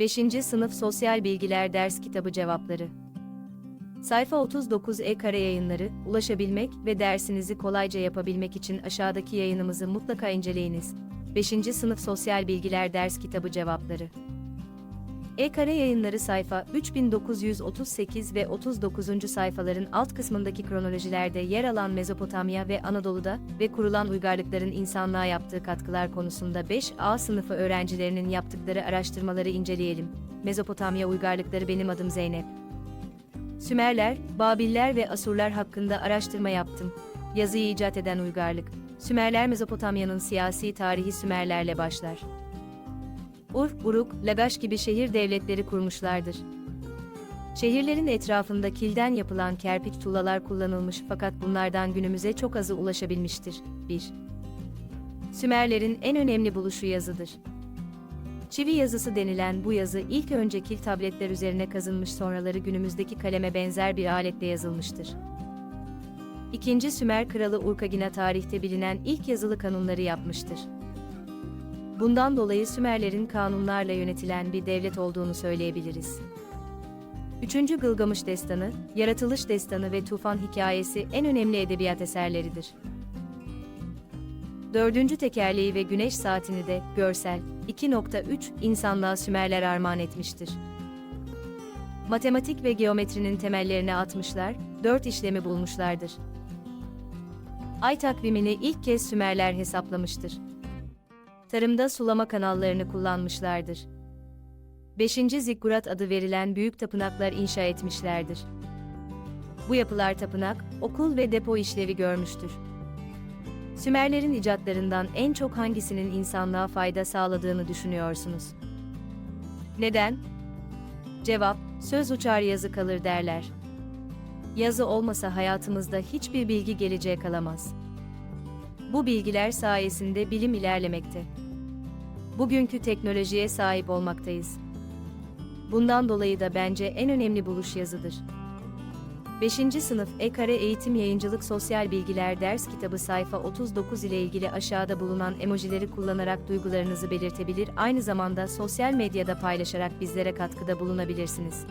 5. Sınıf Sosyal Bilgiler Ders Kitabı Cevapları Sayfa 39 E-Kare Yayınları, ulaşabilmek ve dersinizi kolayca yapabilmek için aşağıdaki yayınımızı mutlaka inceleyiniz. 5. Sınıf Sosyal Bilgiler Ders Kitabı Cevapları E-Kare Yayınları sayfa 3938 ve 39. sayfaların alt kısmındaki kronolojilerde yer alan Mezopotamya ve Anadolu'da ve kurulan uygarlıkların insanlığa yaptığı katkılar konusunda 5A sınıfı öğrencilerinin yaptıkları araştırmaları inceleyelim. Mezopotamya uygarlıkları benim adım Zeynep. Sümerler, Babiller ve Asurlar hakkında araştırma yaptım. Yazıyı icat eden uygarlık. Sümerler Mezopotamya'nın siyasi tarihi Sümerlerle başlar. Urf, Uruk, Lagaş gibi şehir devletleri kurmuşlardır. Şehirlerin etrafında kilden yapılan kerpiç tuğlalar kullanılmış fakat bunlardan günümüze çok azı ulaşabilmiştir. 1. Sümerlerin en önemli buluşu yazıdır. Çivi yazısı denilen bu yazı ilk önce kil tabletler üzerine kazınmış sonraları günümüzdeki kaleme benzer bir aletle yazılmıştır. İkinci Sümer kralı Urkagina tarihte bilinen ilk yazılı kanunları yapmıştır. Bundan dolayı Sümerlerin kanunlarla yönetilen bir devlet olduğunu söyleyebiliriz. Üçüncü Gılgamış Destanı, Yaratılış Destanı ve Tufan Hikayesi en önemli edebiyat eserleridir. Dördüncü tekerleği ve güneş saatini de, görsel, 2.3, insanlığa Sümerler armağan etmiştir. Matematik ve geometrinin temellerini atmışlar, dört işlemi bulmuşlardır. Ay takvimini ilk kez Sümerler hesaplamıştır. Tarımda sulama kanallarını kullanmışlardır. 5. Zikkurat adı verilen büyük tapınaklar inşa etmişlerdir. Bu yapılar tapınak, okul ve depo işlevi görmüştür. Sümerlerin icatlarından en çok hangisinin insanlığa fayda sağladığını düşünüyorsunuz? Neden? Cevap, söz uçar yazı kalır derler. Yazı olmasa hayatımızda hiçbir bilgi geleceğe kalamaz. Bu bilgiler sayesinde bilim ilerlemekte. Bugünkü teknolojiye sahip olmaktayız. Bundan dolayı da bence en önemli buluş yazıdır. 5. sınıf E-Kare Eğitim Yayıncılık Sosyal Bilgiler Ders Kitabı sayfa 39 ile ilgili aşağıda bulunan emojileri kullanarak duygularınızı belirtebilir, aynı zamanda sosyal medyada paylaşarak bizlere katkıda bulunabilirsiniz.